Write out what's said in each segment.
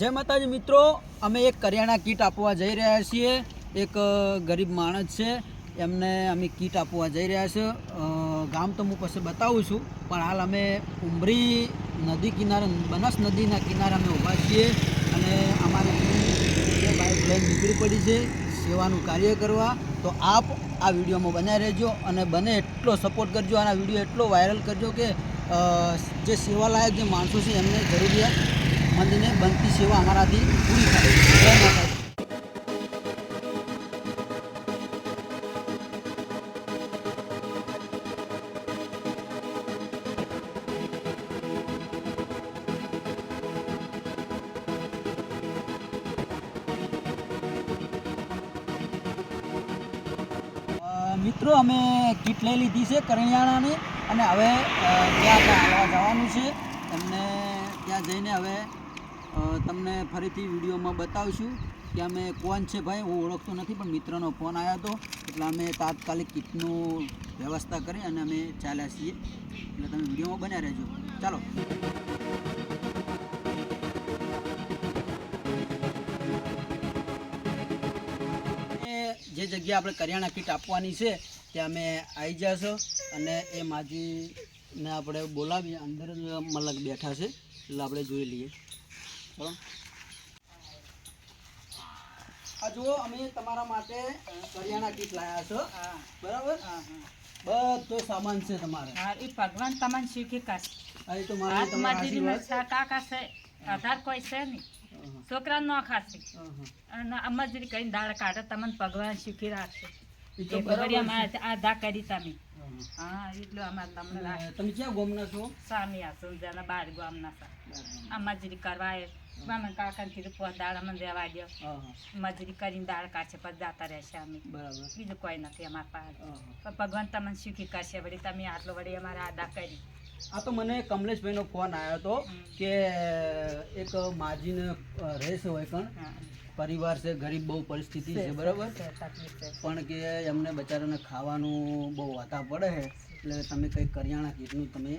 જય માતાજી મિત્રો, અમે એક કરિયાણા કીટ આપવા જઈ રહ્યા છીએ. એક ગરીબ માણસ છે, એમને અમે કીટ આપવા જઈ રહ્યા છે. ગામ તો હું પછી બતાવું છું, પણ હાલ અમે ઉમરી નદી કિનારે, બનાસ નદીના કિનારે અમે ઊભા છીએ અને અમારે બાઇક લઈને નીકળી પડી છે સેવાનું કાર્ય કરવા. તો આપ આ વિડીયોમાં બનાવી રહેજો અને બને એટલો સપોર્ટ કરજો અને આ વીડિયો એટલો વાયરલ કરજો કે જે સેવાલાયક જે માણસો છે એમને જરૂરિયાત મંદને બનતી સેવા અમારાથી પૂરી થાય. જય માતાજી. મિત્રો, અમે કીટ લઈ લીધી છે કરિયાણાની અને હવે ત્યાં આપણે જવાનું છે. એમને ત્યાં જઈને હવે તમને ફરીથી વિડીયોમાં બતાવશું કે અમે કોણ છે ભાઈ? હું ઓળખતો નથી, પણ મિત્રનો ફોન આવ્યો હતો. એટલે અમે તાત્કાલિક કીટનું વ્યવસ્થા કરી અને અમે ચાલ્યા છીએ. એટલે તમે વિડીયોમાં બન્યા રહેજો. ચાલો. જે જગ્યા આપણે કરિયાણા કીટ આપવાની છે, ત્યાં અમે આવી જશો અને એ માજીને આપણે બોલાવીએ. અંદર મલક બેઠા છે. એટલે આપણે જોઈ લઈએ. આ જુઓ અમે તમારા માટે કરિયાણા કીટ છો. બરાબર? બધો સામાન છે તમારે. હા એ ભગવાન તમને શીખી કાઢે અહીં તો મારે તમારા મજૂરીમાં આશીર્વાદ. છ કાકા છે આધાર કોઈ છે નહીં. છોકરા ન ખાશે. અને આ મજૂરી કરીને દાળ કાઢે તમને ભગવાન શીખી રાખશે. આધા કરી તમે. હા એટલું અમારે તમને તમે ક્યાં ગોમના છો? સામી આ સમજાના બાર ગામના સા. આ મજૂરી કરવા મામા કાકાને કીધું પોત દાળ અમને રહેવા દો મજૂરી કરીને દાળ કાઢશે પછી જતા રહેશે અમે. બરાબર. બીજું કોઈ નથી અમારા પાસે. પણ ભગવાન તમને શીખી કરશે વળી તમે આટલો વળી અમારે આદા કરી. આ તો મને કમલેશભાઈનો ફોન આવ્યો હતો કે એક માજીને રહેશે હોય કણ પરિવાર છે ગરીબ બહુ પરિસ્થિતિ છે બરાબર? પણ કે એમને બચારાને ખાવાનું બહુ વાતા પડે છે. એટલે તમે કંઈક કરિયાણા કીટનું તમે.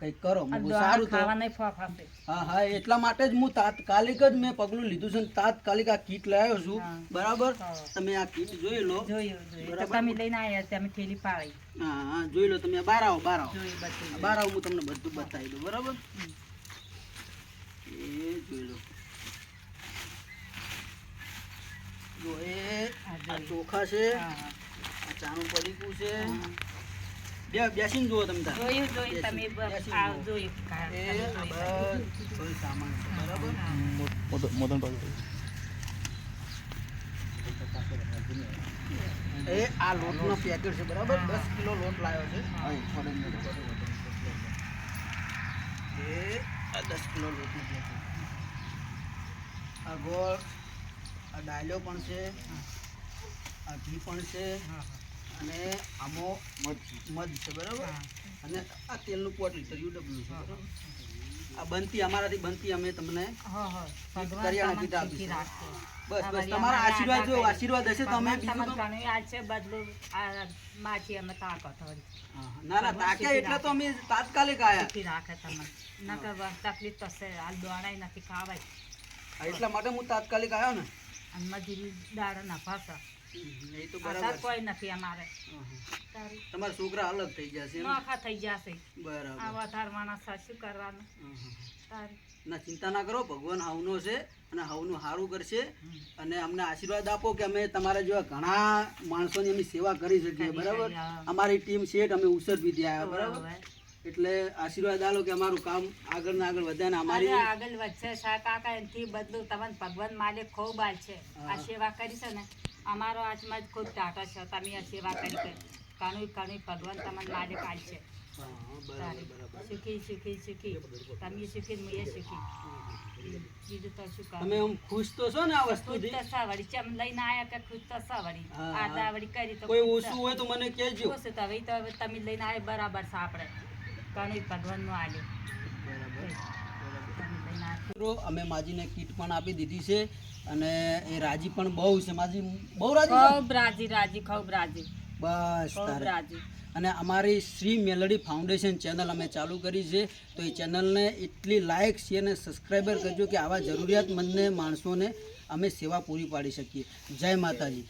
કંઈક કરો. સારું ખાવાના હા હા એટલા માટે જ હું તાત્કાલિક જ મેં પગલું લીધું છે તાત્કાલિક આ કીટ લાવ્યો છું. બરાબર? તમે આ કીટ જોઈ લો. તમે લઈને આવ્યા તમે થેલી પાડી. હા હા જોઈ લો તમે. બહાર આવો બહાર આવો. બહાર આવો હું તમને બધું બતાવી દઉં. બરાબર? એ જોઈ લો. જો એ ચોખા છે. આ ચાનું પડીકું છે. બે બેસીને જુઓ તમે જોયું જોયું તમે જોયું. સામાન બરાબર. એ આ લોટનો પેકેટ છે બરાબર? દસ કિલો લોટ લાવ્યો છે. એ આ દસ કિલો લોટનું પેકેટ આ ગોળ આ ડાયલો પણ છે. આ ઘી પણ છે. હા, અને આમો મધ મધ છે બરાબર? અને આ તેલનું પોટ લીટર યુડબલ્યુ છે બરાબર? આ બનતી અમારાથી બનતી અમે તમને કરિયાણા કીધા આપીશું. બસ બસ તમારા આશીર્વાદ જો આશીર્વાદ હશે તો અમે બીજું આલશે બદલું આ માથી અમે તાકાત. ના ના તાક્યા એટલા તો અમે તાત્કાલિક આયા. રાખે તમને. નકર તો તકલીફ તો છે હાલ દોણાય નથી ખાવાય. એટલા માટે હું તાત્કાલિક આવ્યો ને. અને મજૂરી દાડા ના એ તો બરાબર છે. કોઈ નથી અમારે હા, હા. તારી તમારા છોકરા અલગ થઈ જશે એમ? નોખા થઈ જશે આ બરાબર વધારે માણસ આ શું કરવાનું હા, હા. તારી ના ચિંતા ના કરો ભગવાન હાવનો છે અને હાવનું સારું કરશે અને અમને આશીર્વાદ આપો કે અમે તમારા જેવા ઘણા માણસોની અમે સેવા કરી શકીએ બરાબર શકીએ, હા. અમારી ટીમ શેઠ અમે ઉસરપીથી આવ્યા બરાબર. એટલે આશીર્વાદ આલો કે અમારું કામ આગળ ને આગળ વધે ને અમારી આગળ વધશે સા કાકા એનથી બદલું તમને ભગવાન માલિક ખૂબ આલ છે. આ સેવા કરી છે ને અમારો આજમાં જ ખૂબ ટાટો છે. તમે આ સેવા કરી છે. કાણું કાણું ભગવાન તમને માલિક આલ છે. સુખી સુખી શીખી તમે શીખી ને મેં શીખી. બીજું તો શું તમે આમ ખુશ તો છો ને આ ખુશ વસ્તુથી? તો સાવડી ચમ લઈને આયા કે ખુશ તો સાવડી હા, આ. દાવડી કરી તો કોઈ ઓછું હોય તો મને કહેજો. ઓછું તો હવે તો તમે લઈને આવ્યા બરાબર છે આપણે. કાણું ભગવાનનું બરાબર. મિત્રો અમે માજીને કીટ પણ આપી દીધી છે અને એ રાજી પણ બહુ છે. માજી બહુ રાજી ખૂબ રાજી રાજી ખૂબ રાજી. બસ તારે. રાજી. અને અમારી શ્રી મેલડી ફાઉન્ડેશન ચેનલ અમે ચાલુ કરી છે. તો એ ચેનલને એટલી લાઇક શેર અને સબસ્ક્રાઈબર કરજો કે આવા જરૂરિયાતમંદને માણસોને અમે સેવા પૂરી પાડી શકીએ. જય માતાજી.